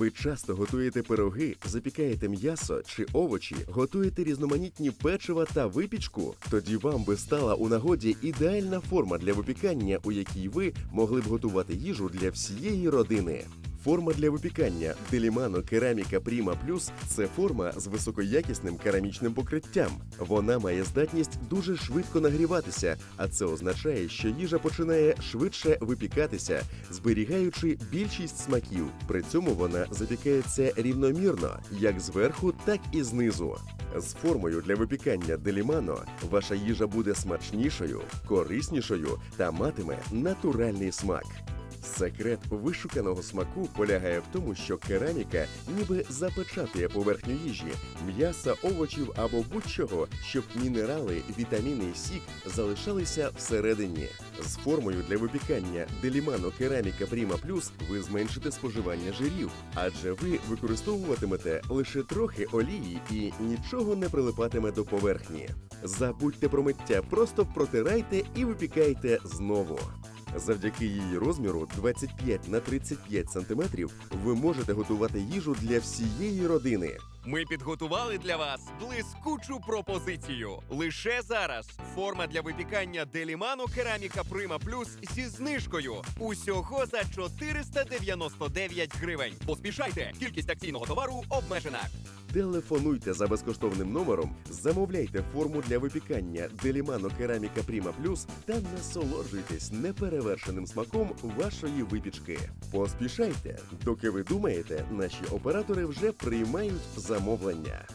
Ви часто готуєте пироги, запікаєте м'ясо чи овочі, готуєте різноманітні печива та випічку? Тоді вам би стала у нагоді ідеальна форма для випікання, у якій ви могли б готувати їжу для всієї родини. Форма для випікання Делімано Кераміка Пріма Плюс це форма з високоякісним керамічним покриттям. Вона має здатність дуже швидко нагріватися, а це означає, що їжа починає швидше випікатися, зберігаючи більшість смаків. При цьому вона запікається рівномірно, як зверху, так і знизу. З формою для випікання Делімано ваша їжа буде смачнішою, кориснішою та матиме натуральний смак. Секрет вишуканого смаку полягає в тому, що кераміка ніби запечатує поверхню їжі, м'яса, овочів або будь-чого, щоб мінерали, вітаміни і сік залишалися всередині. З формою для випікання Делімано Кераміка Пріма Плюс ви зменшите споживання жирів, адже ви використовуватимете лише трохи олії і нічого не прилипатиме до поверхні. Забудьте про миття, просто протирайте і випікайте знову. Завдяки її розміру 25 на 35 см ви можете готувати їжу для всієї родини. Ми підготували для вас блискучу пропозицію. Лише зараз форма для випікання Делімано Кераміка Прима Плюс зі знижкою. Усього за 499 гривень. Поспішайте! Кількість акційного товару обмежена. Телефонуйте за безкоштовним номером, замовляйте форму для випікання Делімано Кераміка Пріма Плюс та насолоджуйтесь неперевершеним смаком вашої випічки. Поспішайте, доки ви думаєте, наші оператори вже приймають замовлення.